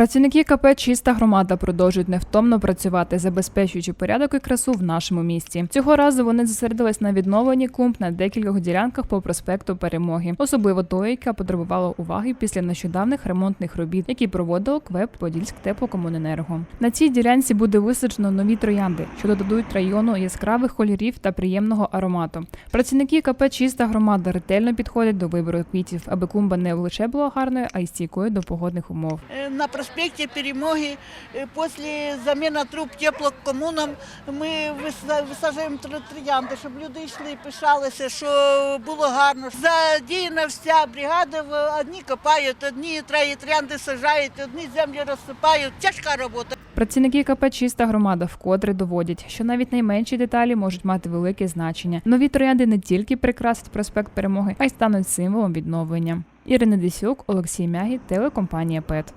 Працівники КП Чиста громада продовжують невтомно працювати, забезпечуючи порядок і красу в нашому місті. Цього разу вони зосередились на відновленні клумб на декількох ділянках по проспекту Перемоги, особливо тої, яка потребувала уваги після нещодавних ремонтних робіт, які проводило КВЕП Подільськ теплокомуненерго. На цій ділянці буде висаджено нові троянди, що додадуть району яскравих кольорів та приємного аромату. Працівники КП Чиста громада ретельно підходять до вибору квітів, аби клумба не лише була гарною, а й стійкою до погодних умов Э, На проспекте Перемоги э, после замены труб теплокомунам ми виса- висаджуємо тр- троянди, щоб люди йшли, пишалися, що було гарно. Задіяна вся бригада, в- одні копають, одні троє троянди сажають, одні землі розсипають. Тяжка робота. Працівники КП Чиста громада вкотре доводять, що навіть найменші деталі можуть мати велике значення. Нові троянди не тільки прикрасять проспект перемоги, а й стануть символом відновлення. Ірина Десюк, Олексій Мягі, телекомпанія ПЕТ.